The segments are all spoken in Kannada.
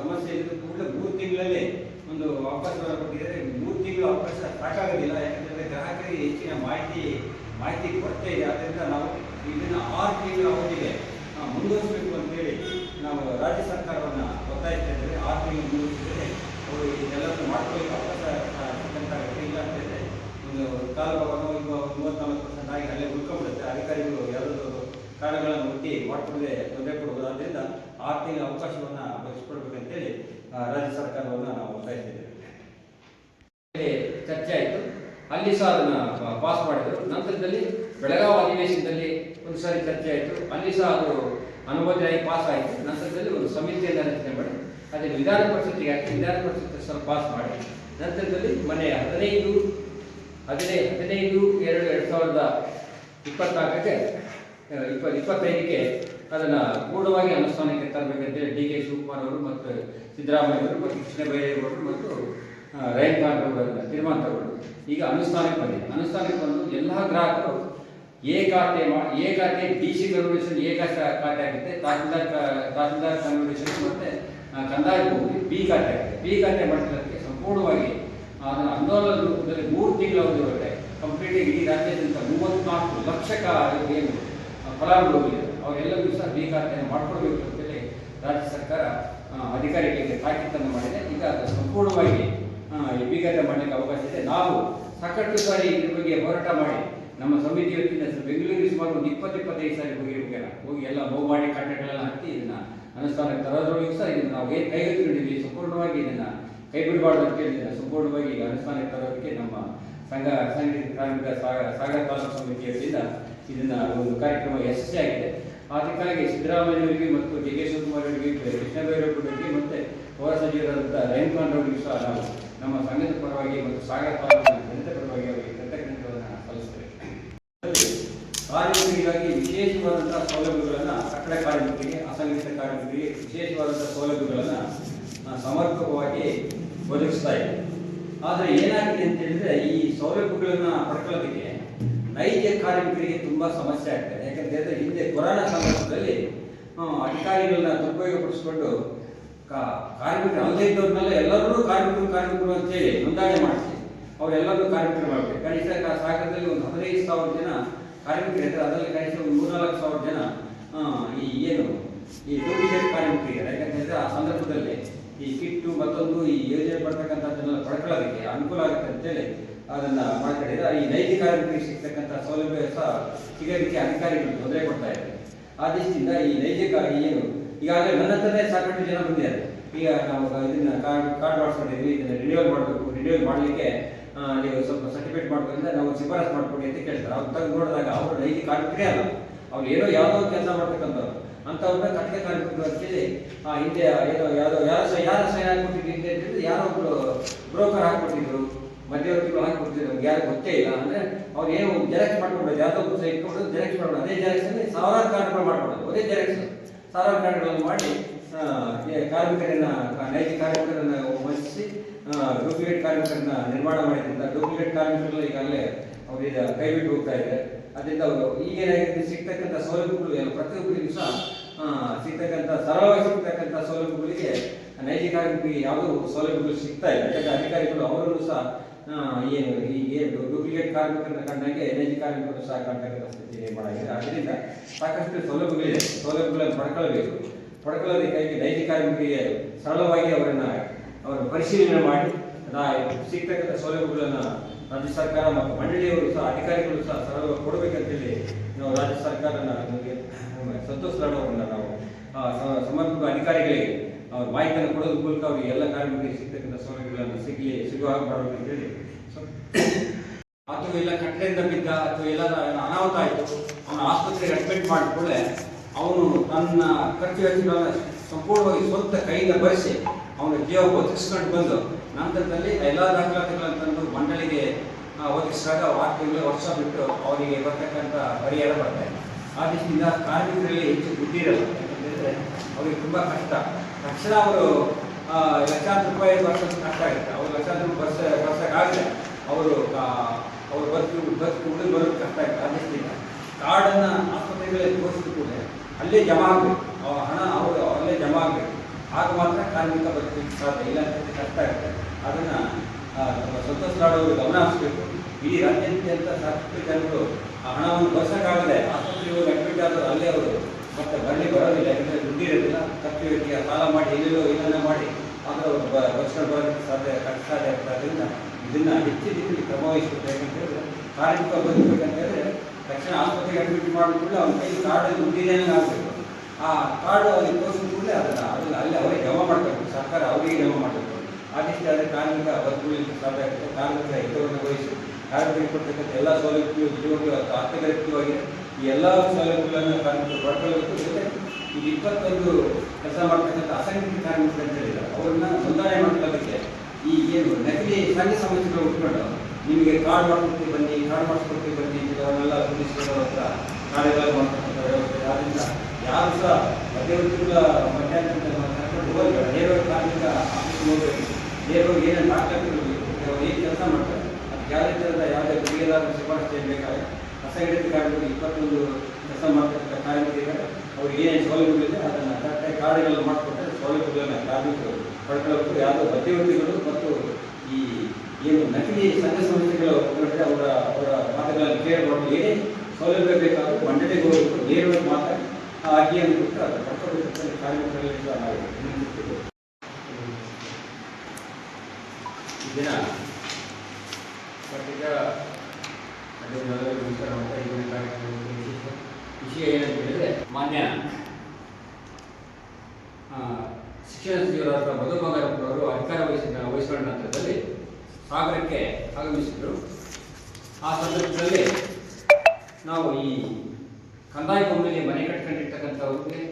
ಸಮಸ್ಯೆ ಇದ್ದು ಕೂಡಲೇ ಮೂರು ತಿಂಗಳಲ್ಲೇ ಒಂದು ವಾಪಸ್ ಕೊಟ್ಟಿದ್ದಾರೆ ಮೂರು ತಿಂಗಳು ಅವಕಾಶ ಸಾಕಾಗೋದಿಲ್ಲ. ಯಾಕಂದರೆ ಗ್ರಾಹಕರಿಗೆ ಹೆಚ್ಚಿನ ಮಾಹಿತಿ ಮಾಹಿತಿ ಕೊರತೆ ಇದೆ. ಆದ್ದರಿಂದ ನಾವು ಇದನ್ನು ಆರು ತಿಂಗಳ ಅವಧಿಗೆ ಮುಂದುವರಿಸಬೇಕು ಅಂತೇಳಿ ನಾವು ರಾಜ್ಯ ಸರ್ಕಾರವನ್ನು ಒತ್ತಾಯಿಸ್ತಾ ಆರು ತಿಂಗಳು ಮುಂದುವರಿಸಿದರೆ ಅವರು ಇದೆಲ್ಲವನ್ನು ಮಾಡ್ಕೊಳ್ಳಿಕ್ಕೆ ಅವಕಾಶ ಸಿಕ್ಕಂತಾಗುತ್ತೆ ಇಲ್ಲ ಅಂತಂದರೆ ಒಂದು ಕಾಲ ಭಾಗನೋ ಈಗ ಮೂವತ್ತ್ನಾಲ್ಕು ಪರ್ಸೆಂಟ್ ಆಗಿ ಅಲ್ಲೇ ಉಳ್ಕೊಂಡ್ಬಿಡುತ್ತೆ. ಅಧಿಕಾರಿಗಳು ಯಾವುದಾದ್ರು ಕಾರಣಗಳನ್ನು ಹುಟ್ಟಿ ಮಾಡಿಕೊಡದೆ ತೊಂದರೆ ಕೊಡ್ಬೋದು ಆದ್ದರಿಂದ ಆರು ತಿಂಗಳ ಅವಕಾಶವನ್ನು ಒದಗಿಸ್ಕೊಡ್ಬೇಕಂತೇಳಿ ಆ, ರಾಜ್ಯ ಸರ್ಕಾರವನ್ನು ನಾವು ಒತ್ತಾಯಿಸಿದ್ದೇವೆ ಚರ್ಚೆ ಆಯಿತು. ಅಲ್ಲಿ ಸಹ ಅದನ್ನ ಪಾಸ್ ಮಾಡಿದರು. ನಂತರದಲ್ಲಿ ಬೆಳಗಾವಿ ಅಧಿವೇಶನದಲ್ಲಿ ಒಂದು ಸಾರಿ ಚರ್ಚೆ ಆಯಿತು. ಅಲ್ಲಿ ಸಹ ಅದು ಅನುಮೋದನೆ ಆಗಿ ಪಾಸ್ ಆಯಿತು. ನಂತರದಲ್ಲಿ ಒಂದು ಸಮಿತಿಯನ್ನು ರಚನೆ ಮಾಡಿ ಅದೇ ವಿಧಾನ ಪರಿಷತ್ತಿಗೆ ಹಾಕಿ ವಿಧಾನ ಪರಿಷತ್ ಸಹ ಪಾಸ್ ಮಾಡಿ. ನಂತರದಲ್ಲಿ ಮನೆ ಹದಿನೈದು ಹದಿನೈದು ಹದಿನೈದು ಎರಡು ಎರಡು ಸಾವಿರದ ಇಪ್ಪತ್ನಾಲ್ಕಕ್ಕೆ ಇಪ್ಪ, ಇಪ್ಪತ್ತೈದಕ್ಕೆ ಅದನ್ನು ಪೂರ್ಣವಾಗಿ ಅನುಷ್ಠಾನಕ್ಕೆ ತರಬೇಕಂತೇಳಿ ಡಿ ಕೆ ಶಿವಕುಮಾರ್ ಅವರು ಮತ್ತು ಸಿದ್ದರಾಮಯ್ಯ ಅವರು ಮತ್ತು ಕೃಷ್ಣ ಬೈರೇಗೌಡರು ಮತ್ತು ರೈಲ್ ಅದನ್ನು ತೀರ್ಮಾನ ತಗೊಂಡು ಈಗ ಅನುಷ್ಠಾನಕ್ಕೆ ಬಂದಿದೆ ಅನುಷ್ಠಾನಕ್ಕೆ ಬಂದು ಎಲ್ಲ ಗ್ರಾಹಕರು ಎ ಖಾತೆ ಮಾ ಎ ಖಾತೆ ಡಿ ಸಿ ಕನ್ವರ್ಷನ್ ಎ ಖಾತೆ ಖಾತೆ ಆಗುತ್ತೆ. ತಹಸೀಲ್ದಾರ್ ತಹಸೀಲ್ದಾರ್ ಕನ್ವರ್ಷನ್ ಮತ್ತು ಕಂದಾಯ ಭೂಮಿ ಬಿ ಖಾತೆ ಆಗುತ್ತೆ. ಬಿ ಖಾತೆ ಮಾಡಿಕೊಳ್ಳೋದಕ್ಕೆ ಸಂಪೂರ್ಣವಾಗಿ ಅದನ್ನು ಆಂದೋಲನ ರೂಪದಲ್ಲಿ ಮೂರು ತಿಂಗಳ ಕಂಪ್ಲೀಟ್ ಇಡೀ ರಾಜ್ಯಾದ್ಯಂತ ಮೂವತ್ತ್ನಾಲ್ಕು ಲಕ್ಷ ಏನು ಫಲಾನುಭವಿಗಳು. ಅವರೆಲ್ಲರಿಗೂ ಸಹ ಬಿ ಮಾಡಿಕೊಡ್ಬೇಕು ಅಂತೇಳಿ ರಾಜ್ಯ ಸರ್ಕಾರ ಅಧಿಕಾರಿಗಳಿಗೆ ತಾಕೀತನ್ನು ಮಾಡಿದೆ. ಈಗ ಅದು ಸಂಪೂರ್ಣವಾಗಿ ಬಿ ಮಾಡಲಿಕ್ಕೆ ಅವಕಾಶ ಇದೆ. ನಾವು ಸಾಕಷ್ಟು ಸಾರಿ ಇದ್ರ ಬಗ್ಗೆ ಹೋರಾಟ ಮಾಡಿ, ನಮ್ಮ ಸಮಿತಿ ವತಿಯಿಂದ ಬೆಂಗಳೂರಿಗೆ ಸುಮಾರು ಒಂದು ಇಪ್ಪತ್ತು, ಇಪ್ಪತ್ತೈದು ಸಾರಿ ಹೋಗಿರ್ಬೇಕಲ್ಲ ಹೋಗಿ ಎಲ್ಲ ಮೂವ್ ಮಾಡಿ ಕಟ್ಟಡಗಳೆಲ್ಲ ಹಾಕಿ ಇದನ್ನು ಅನುಷ್ಠಾನಕ್ಕೆ ತರೋದ್ರೊಳಗೆ ಸಹ ಇದನ್ನು ನಾವು ಏನು ಕೈಗೆತ್ತಿಕೊಂಡಿದ್ವಿ ಸಂಪೂರ್ಣವಾಗಿ ಇದನ್ನ ಕೈ ಬಿಡಬಾರ್ದು ಅಂತ ಹೇಳಿ ಸಂಪೂರ್ಣವಾಗಿ ತರೋದಕ್ಕೆ ನಮ್ಮ ಸಂಘ, ಸಂಘಟಿತ ಕಾರ್ಮಿಕ ಸಾಗ- ಸಾಗರ ತಾಲೂಕು ಸಮಿತಿ ವತಿಯಿಂದ ಇದನ್ನ ಒಂದು ಕಾರ್ಯಕ್ರಮ ಯಶಸ್ವಿಯಾಗಿದೆ ಅದಕ್ಕಾಗಿ ಸಿದ್ದರಾಮಯ್ಯವರಿಗೆ ಮತ್ತು ಡಿ ಕೆ ಶಿವಕುಮಾರ್ ಅವರಿಗೆ ಕೃಷ್ಣ ಮತ್ತು ಪೌರ ಸಚಿವರಾದಂಥ ಖಾನ್ ಅವರಿಗೂ ಸಹ ನಾವು ನಮ್ಮ ಸಂಘದ ಪರವಾಗಿ ಮತ್ತು ಸಾಗರ ತಾಲೂಕಿನ ಜನತೆ ಪರವಾಗಿ ಅವರಿಗೆ ಕೃತಜ್ಞತೆಗಳನ್ನು ಸಲ್ಲಿಸ್ತೇವೆ. ಕಾರ್ಮಿಕರಿಗಾಗಿ ವಿಶೇಷವಾದಂತಹ ಸೌಲಭ್ಯಗಳನ್ನು ಸಕ್ಕರೆ ಕಾರ್ಮಿಕರಿಗೆ, ಅಸಂಘಟಿತ ಕಾರ್ಮಿಕರಿಗೆ ವಿಶೇಷವಾದಂತಹ ಸೌಲಭ್ಯಗಳನ್ನು ಸಮರ್ಪಕವಾಗಿ ಒದಗಿಸ್ತಾ ಇದೆ. ಆದರೆ ಏನಾಗಿದೆ ಅಂತ ಹೇಳಿದ್ರೆ ಈ ಸೌಲಭ್ಯಗಳನ್ನು ಪಡ್ಕೊಳ್ಳೋದಕ್ಕೆ ನೈಜ ಕಾರ್ಮಿಕರಿಗೆ ತುಂಬಾ ಸಮಸ್ಯೆ ಆಗ್ತದೆ ಯಾಕಂತ ಹೇಳಿದ್ರೆ ಹಿಂದೆ ಕೊರೋನಾ ಸಂದರ್ಭದಲ್ಲಿ ಅಧಿಕಾರಿಗಳನ್ನ ದುರುಪಯೋಗಪಡಿಸ್ಕೊಂಡು ಕಾರ್ಮಿಕರು ಅಲ್ಲದೆ ಇದ್ದವ್ರನ್ನೆಲ್ಲ ಎಲ್ಲರೂ ಕಾರ್ಮಿಕರು ಕಾರ್ಮಿಕರು ಅಂತೇಳಿ ನೋಂದಣಿ ಮಾಡಿಸಿ ಅವರೆಲ್ಲರೂ ಕಾರ್ಮಿಕರು ಮಾಡಬೇಕು. ಕನಿಷ್ಠ ಸಾಗರದಲ್ಲಿ ಒಂದು ಹದಿನೈದು ಸಾವಿರ ಜನ ಕಾರ್ಮಿಕರು ಇದ್ದಾರೆ. ಅದರಲ್ಲಿ ಕನಿಷ್ಠ ಒಂದು ಮೂರ್ನಾಲ್ಕು ಸಾವಿರ ಜನ ಈ ಏನು, ಈ ಡೂಪ್ಲಿಕೇಟ್ ಕಾರ್ಮಿಕರಿದ್ದಾರೆ ಯಾಕಂತ ಹೇಳಿದ್ರೆ ಆ ಸಂದರ್ಭದಲ್ಲಿ ಈ ಕಿಟ್ಟು ಮತ್ತೊಂದು ಈ ಯೋಜನೆ ಪಡ್ತಕ್ಕಂಥದ್ದನ್ನೆಲ್ಲ ಪಡ್ಕೊಳ್ಳೋದಕ್ಕೆ ಅನುಕೂಲ ಆಗುತ್ತೆ ಅಂತೇಳಿ ಅದನ್ನ ಮಾಡ್ಕೊಂಡಿದ್ರೆ ಈ ನೈಜ ಕಾರ್ಮಿಕರಿಗೆ ಸಿಗ್ತಕ್ಕಂಥ ಸೌಲಭ್ಯ ಸಹ ಸಿಗೋದಕ್ಕೆ ಅಧಿಕಾರಿಗಳು ತೊಂದರೆ ಕೊಡ್ತಾ ಇದ್ದಾರೆ. ಆ ದೃಷ್ಟಿಯಿಂದ ಈ ನೈತಿಕ ಏನು? ಈಗಾಗಲೇ ನನ್ನ ಹತ್ರನೇ ಸಾಕಷ್ಟು ಜನ ಬಂದಿದ್ದಾರೆ. ಈಗ ನಾವು ಇದನ್ನ ಕಾರ್ಡ್ ಕಾರ್ಡ್ ಮಾಡಿಸ್ಕೊಂಡಿದ್ವಿ ಇದನ್ನ ರಿನ್ಯೂವಲ್ ಮಾಡಬೇಕು ರಿನ್ಯೂವಲ್ ಮಾಡಲಿಕ್ಕೆ ನೀವು ಸ್ವಲ್ಪ ಸರ್ಟಿಫಿಕೇಟ್ ಮಾಡ್ಕೊಂಡ್ರೆ ನಾವು ಶಿಫಾರಸ್ ಮಾಡ್ಕೊಡಿ ಅಂತ ಕೇಳ್ತಾರೆ. ಅವ್ರು ತೆಗೆದು ನೋಡಿದಾಗ ಅವರು ನೈತಿಕ ಕಾರ್ಮಿಕರೇ ಅಲ್ಲ. ಅವ್ರು ಏನೋ ಯಾವುದೋ ಕೆಲಸ ಮಾಡ್ತಕ್ಕಂಥವ್ರು. ಅಂಥವ್ರನ್ನ ಕಟ್ಟಿಗೆ ಕಾರ್ಮಿಕರು ಅಂತೇಳಿ ಆ, ಹಿಂದೆ ಏನೋ ಯಾವುದೋ ಯಾರು ಸಹ ಯಾರು ಸಹ ಹಾಕ್ಬಿಟ್ಟಿದ್ರು ಅಂತ ಹೇಳಿದ್ರೆ. ಯಾರೋ ಒಬ್ರು ಬ್ರೋಕರ್ ಹಾಕ್ಬಿಟ್ಟಿದ್ರು ಮಧ್ಯವರ್ತಿಗಳು ಹಾಕ್ಬಿಟ್ಟಿದ್ರು ನಮ್ಗೆ ಯಾರು ಗೊತ್ತೇ ಇಲ್ಲ. ಅಂದ್ರೆ ಅವ್ರು ಏನು ಜೆರಾಕ್ಸ್ ಮಾಡ್ಕೊಂಡು ಯಾವುದೋ ಒಬ್ಬರು ಸಹ ಇಟ್ಕೊಂಡು ಜೆರಾಕ್ಸ್ ಮಾಡೋದು ಅದೇ ಜೆರಾಕ್ಸ್ ಅಲ್ಲಿ ಸಾವಿರಾರು ಕಾರ್ಡ್ಗಳು ಮಾಡ್ಕೊಳ್ಳೋದು ಅದೇ ಜೆರಾಕ್ಸ್. ಸಾವಿರಾರು ಕಾರ್ಡ್ಗಳನ್ನು ಮಾಡಿ ಕಾರ್ಮಿಕರನ್ನ ನೈಜ ಕಾರ್ಮಿಕರನ್ನ ವಂಚಿಸಿ ಡೂಪ್ಲಿಕೇಟ್ ಕಾರ್ಮಿಕರನ್ನ ನಿರ್ಮಾಣ ಮಾಡಿದ್ರಿಂದ, ಡೂಪ್ಲಿಕೇಟ್ ಕಾರ್ಮಿಕರು ಈಗಾಗಲೇ ಅವರು ಈಗ ಕೈ ಬಿಟ್ಟು ಹೋಗ್ತಾ ಇದೆ ಅದರಿಂದ ಅವರು ಈಗೇನಾಗಿದೆ ಸಿಗ್ತಕ್ಕಂಥ ಸೌಲಭ್ಯಗಳು ಏನು ಪ್ರತಿಯೊಬ್ಬರಿಗೂ ಸಹ ಸಿಗ್ತಕ್ಕಂಥ, ಸರಳವಾಗಿ ಸಿಗ್ತಕ್ಕಂಥ ಸೌಲಭ್ಯಗಳಿಗೆ ನೈಜ ಕಾರ್ಮಿಕರಿಗೆ ಯಾವುದೋ ಸೌಲಭ್ಯಗಳು ಸಿಗ್ತಾ ಇಲ್ಲ ಯಾಕಂದ್ರೆ ಅಧಿಕಾರಿಗಳು ಅವರನ್ನು ಸಹ ಏನು ಈ ಡೂಪ್ಲಿಕೇಟ್ ಕಾರ್ಮಿಕರನ್ನ ಕಂಡಂಗೆ ನೈಜ ಕಾರ್ಮಿಕರು ಸಹ ಕಂಡಕ್ಕಂಥ ಸ್ಥಿತಿ ಆಗಿದೆ. ಅದರಿಂದ ಸಾಕಷ್ಟು ಸೌಲಭ್ಯಗಳಿದೆ. ಸೌಲಭ್ಯಗಳನ್ನು ಪಡ್ಕೊಳ್ಬೇಕು. ಪಡ್ಕೊಳ್ಳೋದಕ್ಕಾಗಿ ನೈಜ ಕಾರ್ಮಿಕರಿಗೆ ಸರಳವಾಗಿ ಅವರನ್ನ, ಅವರ ಪರಿಶೀಲನೆ ಮಾಡಿ ಸಿಗ್ತಕ್ಕಂಥ ಸೌಲಭ್ಯಗಳನ್ನು ರಾಜ್ಯ ಸರ್ಕಾರ ಮತ್ತು ಮಂಡಳಿಯವರು ಸಹ, ಅಧಿಕಾರಿಗಳು ಸಹ ಸರಳವಾಗಿ ಕೊಡಬೇಕಂತೇಳಿ ನಾವು ರಾಜ್ಯ ಸರ್ಕಾರ ನಮಗೆ ಸಂತೋಷ್ ನಾವು ಸಂಬಂಧಪಟ್ಟ ಅಧಿಕಾರಿಗಳಿಗೆ ಅವ್ರ ಮಾಹಿತಿಯನ್ನು ಕೊಡೋದ್ರ ಮೂಲಕ ಅವರಿಗೆ ಎಲ್ಲ ಕಾರ್ಮಿಕರಿಗೆ ಸಿಗ್ತಕ್ಕಂಥ ಸೌಲಭ್ಯಗಳನ್ನು ಸಿಗಲಿ, ಸಿಗುವ ಹಾಗೆ ಮಾಡಬೇಕಂತೇಳಿ. ಅಥವಾ ಇಲ್ಲ ಕಟ್ಟಲೆಯಿಂದ ಬಿದ್ದ ಅಥವಾ ಎಲ್ಲ ಅನಾಹುತ ಆಯಿತು, ಅವನ ಆಸ್ಪತ್ರೆಗೆ ಅಡ್ಮಿಟ್ ಮಾಡಿಕೊಳ್ಳೆ ಅವನು ತನ್ನ ಖರ್ಚು ವೆಚ್ಚಗಳನ್ನು ಸಂಪೂರ್ಣವಾಗಿ ಸ್ವಂತ ಕೈಯಿಂದ ಭರಿಸಿ ಅವನ ಜೀವ ಒದಗಿಸ್ಕೊಂಡು ಬಂದು ನಂತರದಲ್ಲಿ ಎಲ್ಲ ದಾಖಲಾತಿಗಳನ್ನು ಮಂಡಳಿಗೆ ಒದಗಿಸಿದಾಗ ತಿಂಗಳು ವರ್ಷ ಬಿಟ್ಟು ಅವರಿಗೆ ಬರ್ತಕ್ಕಂಥ ಪರಿಹಾರ ಬರ್ತಾರೆ ಆ ದೃಷ್ಟಿಯಿಂದ ಕಾರ್ಮಿಕರಲ್ಲಿ ಹೆಚ್ಚು ಬುದ್ಧಿ ಇರಲ್ಲ ಯಾಕಂತಂದರೆ ಅವರಿಗೆ ತುಂಬ ಕಷ್ಟ. ತಕ್ಷಣ ಅವರು ಲಕ್ಷಾಂತರ ರೂಪಾಯಿ ವರ್ಷಕ್ಕೆ ಕಷ್ಟ ಆಗುತ್ತೆ. ಅವರು ಲಕ್ಷಾಂತರ ವರ್ಷ, ವರ್ಷಕ್ಕಾಗದೆ ಅವರು ಅವ್ರು ಬದುಕು ಬದುಕು ಉಳಿದು ಬರೋದು ಕಷ್ಟ ಆಗುತ್ತೆ. ಆ ದೃಷ್ಟಿಯಿಂದ ಕಾರ್ಡನ್ನು ಆಸ್ಪತ್ರೆಗಳಲ್ಲಿ ತೋರಿಸಿದ ಕೂಡ ಅಲ್ಲೇ ಜಮಾ ಆಗಬೇಕು. ಹಣ ಅವರು, ಅಲ್ಲೇ ಜಮಾ ಆಗಬೇಕು. ಆಗ ಮಾತ್ರ ಕಾರ್ಮಿಕ ಬದುಕಲಿಕ್ಕೆ ಸಾಧ್ಯ ಇಲ್ಲ ಅಂತ ಕಷ್ಟ ಆಗುತ್ತೆ ಅದನ್ನು ನಮ್ಮ ಮಾಡೋರು ಗಮನ ಹರಿಸಬೇಕು. ಇಡೀ ರಾಜ್ಯಾದ್ಯಂತ ಸಾಕಷ್ಟು ಜನರು ಆ ಹಣವನ್ನು ಬಳಸೋಕ್ಕಾಗದೆ ಆಸ್ಪತ್ರೆಗೆ ಹೋಗಿ ಅಡ್ಮಿಟ್ ಆದರೂ ಅಲ್ಲೇ ಅವರು. ಮತ್ತೆ ಬರಲಿ, ಬರೋದಿಲ್ಲ, ಯಾಕಂದರೆ ದುಡ್ಡು ಇರೋದಿಲ್ಲ. ಖರ್ಚು ಇರುತ್ತೆ ಸಾಲ ಮಾಡಿ ಎಲ್ಲೆಲ್ಲೋ ಏನನ್ನ ಮಾಡಿ, ಆದರೂ ಬಸ್ಕೊಂಡು ಬರೋದಕ್ಕೆ ಸಾಧ್ಯ ಕಷ್ಟ ಸಾಧ್ಯ ಆಗ್ತದೆ ಅದರಿಂದ ಇದನ್ನು ಹೆಚ್ಚಿನ ರೀತಿಯಲ್ಲಿ ಕ್ರಮ ವಹಿಸಬೇಕು ಯಾಕಂತ ಹೇಳಿದ್ರೆ, ಕಾರ್ಮಿಕ ಬದುಕಬೇಕಂತ ಹೇಳಿದ್ರೆ ತಕ್ಷಣ ಆಸ್ಪತ್ರೆಗೆ ಅಡ್ಮಿಟ್ ಮಾಡಿಕೊಂಡು ಅವ್ನ ಕೈ ಕಾರ್ಡ್ ದುಡ್ಡಿದೆ ಆಗಬೇಕು ಆ ಕಾರ್ಡ್ ಅಲ್ಲಿ ತೋರಿಸಿದ ಕೂಡಲೇ ಅದನ್ನು ಅದನ್ನು ಅಲ್ಲಿ ಅವರಿಗೆ ಜಮಾ ಮಾಡಬೇಕು ಸರ್ಕಾರ ಅವರಿಗೆ ಜಮಾ ಮಾಡಬೇಕು ಆದಿಷ್ಟು ಆದರೆ ಕಾರ್ಮಿಕ ಬದುಕಲಿಕ್ಕೆ ಸಾಧ್ಯ ಆಗುತ್ತೆ ಕಾರ್ಮಿಕರ ಹಿತವನ್ನು ವಹಿಸಿ ಕಾರ್ಮಿಕರಿಗೆ ಕೊಡ್ತಕ್ಕಂಥ ಎಲ್ಲ ಸೌಲಭ್ಯಗಳು ಉದ್ಯೋಗ ಆರ್ಥಿಕವಾಗಿ ಈ ಎಲ್ಲ ಸೌಲಭ್ಯಗಳನ್ನು ಕಾರ್ಮಿಕರು ಪಡ್ಕೊಳ್ಬೇಕು. ಜೊತೆ ಈಗ ಇಪ್ಪತ್ತೊಂದು ಕೆಲಸ ಮಾಡ್ತಕ್ಕಂಥ ಅಸಂಘಟಿತ ಕಾರ್ಮಿಕರು ಅಂತ ಅವ್ರನ್ನ ನೋಂದಣಿ ಮಾಡ್ಕೊಳ್ಳೋದಕ್ಕೆ ಈ ಏನು ನಕಲಿ ಸಂಘ ಸಮಸ್ಯೆಗಳು ಉಟ್ಕೊಂಡು ನಿಮಗೆ ಕಾರ್ಡ್ ಮಾಡ್ಕೊಡ್ತೀವಿ, ಬನ್ನಿ, ಕಾರ್ಡ್ ಮಾಡಿಸ್ಕೊಡ್ತೀವಿ, ಬನ್ನಿ ಅಂತ ಅವನ್ನೆಲ್ಲ ಪೊಲೀಸ್ಗಳ ಹತ್ರ ಕಾರ್ಯಗಳು ಮಾಡ್ತಕ್ಕಂಥ ವ್ಯವಸ್ಥೆ. ಆದ್ದರಿಂದ ಯಾರು ಸಹ ಮಧ್ಯವರ್ತಿಗಳ ಮಧ್ಯಾಹ್ನ ಕರ್ಕೊಂಡು ಹೋಗಲ್ಲ ನೇರವಾಗಿ ಕಾರ್ಮಿಕ ಆಫೀಸ್ ಹೋಗಬೇಕು. ನೇರವಾಗಿ ಏನೇನು ದಾಖಲಾತಿಗಳು ಅವ್ರು ಏನು ಕೆಲಸ ಮಾಡ್ತಾರೆ. ಅದಕ್ಕೆ ಯಾವುದೇ ಥರದ ಯಾವುದೇ ಗುರಿಯಲಾದ ಶಿಫಾರಸು ಬೇಕಾದ್ರೆ ಅಸಂಘಟಿತ ಕಾರ್ಮಿಕರು ಇಪ್ಪತ್ತೊಂದು ಕೆಲಸ ಮಾಡ್ತಕ್ಕಂಥ ಕಾರ್ಯಕ್ರಮ ಅವ್ರಿಗೆ ಏನೇನು ಸೌಲಭ್ಯಗಳಿದೆ ಅದನ್ನು ಕರೆಕ್ಟಾಗಿ ಕಾರ್ಡ್ಗಳನ್ನು ಮಾಡಿಕೊಟ್ಟರೆ ಸೌಲಭ್ಯಗಳನ್ನು ಕಾರ್ಮಿಕರು ಪಡ್ಕೊಳ್ಳೋದು ಯಾವುದೋ ಮಧ್ಯವರ್ತಿಗಳು ಮತ್ತು ಈ ಏನು ನಕಲಿ ಸಂಘ ಸಂಸ್ಥೆಗಳು ಅವರ ಅವರ ಮಾತುಗಳನ್ನು ಕೇಳಬಾರ್ದು ಏನೇ ಸೌಲಭ್ಯ ಬೇಕಾದರೂ ಮಂಡಳಿಗೆ ಹೋಗಬೇಕು ನೇರವಾಗಿ ಮಾತಾಡಿ ಆ ಅರ್ಜಿಯನ್ನು ಕೊಟ್ಟು ಅದು ಪಡ್ಕೊಳ್ಬೇಕಂತ ಕಾರ್ಮಿಕರಲ್ಲಿ ಸಹ ನಾವು. ಈ ದಿನ ಪತ್ರಿಕಾ ನಮಸ್ಕಾರ ವಿಶೇಷ ವಿಷಯ ಏನಂತ ಹೇಳಿದ್ರೆ ಮಾನ್ಯ ಶಿಕ್ಷಣ ಸಚಿವರಾದ ಮಧು ಬಂಗಾರಪ್ಪನವರು ಅಧಿಕಾರ ವಹಿಸಿದ ವಹಿಸಿಕೊಂಡ ನಂತರದಲ್ಲಿ ಸಾಗರಕ್ಕೆ ಆಗಮಿಸಿದರು ಆ ಸಂದರ್ಭದಲ್ಲಿ ನಾವು ಈ ಕಂದಾಯ ಭೂಮಿಯಲ್ಲಿ ಮನೆ ಕಟ್ಕೊಂಡಿರ್ತಕ್ಕಂಥವ್ರಿಗೆ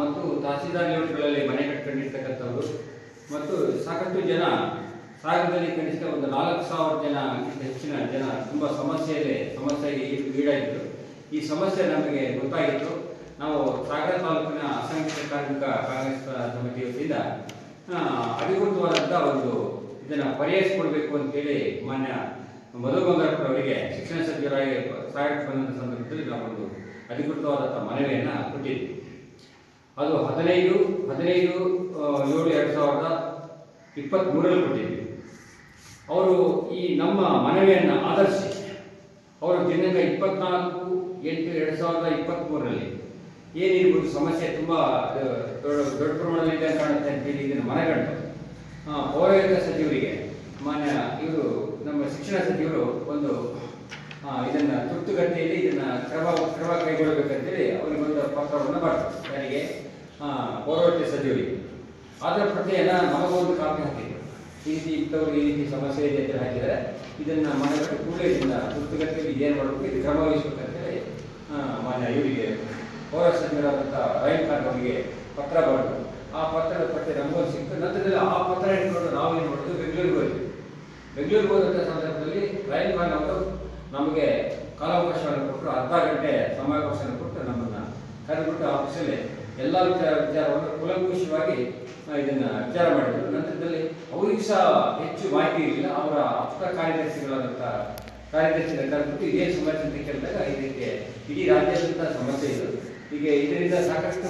ಮತ್ತು ತಹಸೀಲ್ದಾರ್ ಲೇಔಟ್ಗಳಲ್ಲಿ ಮನೆ ಕಟ್ಕೊಂಡಿರ್ತಕ್ಕಂಥವ್ರು, ಮತ್ತು ಸಾಕಷ್ಟು ಜನ ಸಾಗರದಲ್ಲಿ ಕನಿಷ್ಠ ಒಂದು ನಾಲ್ಕು ಸಾವಿರ ಜನ ಹೆಚ್ಚಿನ ಜನ ತುಂಬ ಸಮಸ್ಯೆಯಲ್ಲಿ, ಸಮಸ್ಯೆಗೆ ಈಡಾಯಿತು ಈ ಸಮಸ್ಯೆ ನಮಗೆ ಗೊತ್ತಾಗಿತ್ತು. ನಾವು ಸಾಗರ ತಾಲೂಕಿನ ಅಸಂಘಟಿತ ಕಾರ್ಮಿಕ ಕಾಂಗ್ರೆಸ್ ಸಮಿತಿ ವತಿಯಿಂದ ಅಧಿಕೃತವಾದಂಥ ಒಂದು ಇದನ್ನು ಪರಿಹರಿಸಿಕೊಡ್ಬೇಕು ಅಂತೇಳಿ ಮಾನ್ಯ ಮಧು ಬಂಗಾರಪ್ಪನವರಿಗೆ ಶಿಕ್ಷಣ ಸಚಿವರಾಗಿ ಸಾಗರಕ್ಕೆ ಬಂದಂಥ ಸಂದರ್ಭದಲ್ಲಿ ನಾವೊಂದು ಅಧಿಕೃತವಾದಂಥ ಮನವಿಯನ್ನು ಕೊಟ್ಟಿದ್ವಿ ಅದು ಹದಿನೈದು ಹದಿನೈದು ಏಳು ಎರಡು ಸಾವಿರದ ಇಪ್ಪತ್ತ್ಮೂರರಲ್ಲಿ ಕೊಟ್ಟಿದ್ವಿ ಅವರು ಈ ನಮ್ಮ ಮನವಿಯನ್ನು ಆಧರಿಸಿ, ಅವರು ದಿನಾಂಕ ಇಪ್ಪತ್ನಾಲ್ಕು ಎಂಟು ಎರಡು ಸಾವಿರದ ಇಪ್ಪತ್ತ್ಮೂರರಲ್ಲಿ ಏನಿರ್ಬೋದು ಸಮಸ್ಯೆ ತುಂಬ ದೊಡ್ಡ ದೊಡ್ಡ ಪ್ರಮಾಣದಲ್ಲಿ ಕಾಣುತ್ತೆ ಅಂತೇಳಿ ಇದನ್ನು ಮನಗಂಡು. ಪೌರಾಯುಕ್ತ ಸಚಿವರಿಗೆ ಮಾನ್ಯ ಇವರು, ನಮ್ಮ ಶಿಕ್ಷಣ ಸಚಿವರು ಒಂದು ಇದನ್ನ ತುರ್ತುಗತಿಯಲ್ಲಿ ಇದನ್ನ ಕ್ರಮ ಕ್ರಮ ಕೈಗೊಳ್ಳಬೇಕಂತೇಳಿ ಅವರಿಗೆ ಒಂದು ಪತ್ರವನ್ನು ಮಾಡ್ತಾರೆ. ನನಗೆ ಆ, ಪೌರಾಯುಕ್ತ ಸಚಿವರಿಗೆ. ಅದರ ನಮಗೂ ನಮಗೊಂದು ಕಾಪಿ ಹಾಕಿದ್ರು. ಈ ರೀತಿ ಇಂಥವ್ರಿಗೆ ಈ ರೀತಿ ಸಮಸ್ಯೆ ಇದೆ ಅಂತ ಹಾಕಿದ್ದಾರೆ. ಇದನ್ನ ಮನೆಗಟ್ಟು ಕೂಡಲೇ ಇದನ್ನ ತುರ್ತುಗತಿಯಲ್ಲಿ ಏನು ಮಾಡಬೇಕು ಇದು ಕ್ರಮ ವಹಿಸಬೇಕಂತೇಳಿ ಮಾನ್ಯ ಇವರಿಗೆ ಪೌರ ಸಚಿವರಾದಂಥ ರೈಲ್ ಖಾನ್ ಅವರಿಗೆ ಪತ್ರ ಬರೆದು ಆ ಪತ್ರದ ಪ್ರತಿ ನಮಗೂ ಸಿಕ್ತು. ನಂತರದಲ್ಲಿ ಆ ಪತ್ರ ಇಟ್ಕೊಂಡು ನಾವು ಏನು ಮಾಡೋದು ಬೆಂಗಳೂರಿಗೆ ಹೋದ್ವಿ. ಬೆಂಗಳೂರಿಗೆ ಹೋದಂಥ ಸಂದರ್ಭದಲ್ಲಿ ರೈಲ್ ಖಾನ್ ಅವರು ನಮಗೆ ಕಾಲಾವಕಾಶವನ್ನು ಕೊಟ್ಟರು, ಅರ್ಧ ಗಂಟೆ ಸಮಯಾವಕಾಶವನ್ನು ಕೊಟ್ಟು ನಮ್ಮನ್ನು. ಕರೆದುಬಿಟ್ಟು ಆಫೀಸಲ್ಲಿ ಎಲ್ಲ ವಿಚಾರ ವಿಚಾರವನ್ನು ಕುಲಂಕುಷವಾಗಿ ಇದನ್ನು ವಿಚಾರ ಮಾಡಿದರು. ನಂತರದಲ್ಲಿ ಅವರಿಗೂ ಸಹ ಹೆಚ್ಚು ಮಾಹಿತಿ ಇರಲಿಲ್ಲ. ಅವರ ಆಪ್ತ ಕಾರ್ಯದರ್ಶಿಗಳಾದಂಥ ಕಾರ್ಯದರ್ಶಿನ ಕರೆದುಬಿಟ್ಟು ಇದೇ ಸಮಸ್ಯೆ ಅಂತ ಕೇಳಿದಾಗ ಇದಕ್ಕೆ ಇಡೀ ರಾಜ್ಯಾದ್ಯಂತ ಸಮಸ್ಯೆ ಇದು. ಈಗ ಇದರಿಂದ ಸಾಕಷ್ಟು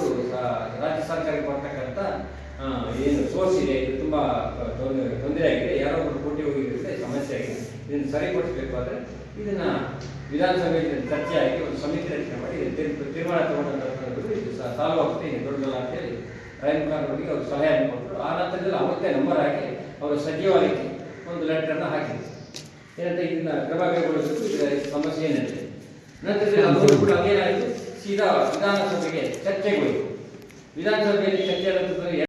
ರಾಜ್ಯ ಸರ್ಕಾರಕ್ಕೆ ಬರ್ತಕ್ಕಂಥ ಏನು ಸೋರ್ಸ್ ಇದೆ. ಇದು ತುಂಬ ತೊಂದರೆ ತೊಂದರೆ ಆಗಿದೆ. ಯಾರೋ ಒಬ್ಬರು ಕೋಟಿ ಹೋಗಿರುತ್ತೆ ಸಮಸ್ಯೆ ಆಗಿದೆ. ಇದನ್ನು ಸರಿಪಡಿಸಬೇಕಾದ್ರೆ ಇದನ್ನ ವಿಧಾನಸಭೆಯಲ್ಲಿ ಚರ್ಚೆ ಆಗಿ ಒಂದು ಸಮಿತಿ ರಚನೆ ಮಾಡಿ ತೀರ್ಮಾನ ತಗೊಂಡಂತ ಇದು ಸಾಲ್ವ್ ಆಗುತ್ತೆ ಇದು ದೊಡ್ಡದಲ್ಲ ಅಂತೇಳಿ ಅವರಿಗೆ ಅವರು ಸಲಹೆಯನ್ನು ಕೊಟ್ಟರು ಆ ನಂತರದಲ್ಲಿ ಅವತ್ತೇ ನಂಬರ್ ಹಾಕಿ ಅವರ ಸಚಿವಾಲಯಕ್ಕೆ ಒಂದು ಲೆಟರನ್ನು ಹಾಕಿದ್ರು. ಏನಂತ ಇದನ್ನ ಕ್ರಮ ಕೈಗೊಳ್ಳಬೇಕು ಇದರ ಸಮಸ್ಯೆ ಏನಿದೆ. ನಂತರದಲ್ಲಿ ಅವರು ಕೂಡ ಅದೇನಾಯಿತು ಸೀದಾ ವಿಧಾನಸಭೆಗೆ ಚರ್ಚೆಗೊಳ್ಳಿ ವಿಧಾನಸಭೆಯಲ್ಲಿ ಚರ್ಚೆ ಆದ ನಂತರದಲ್ಲಿ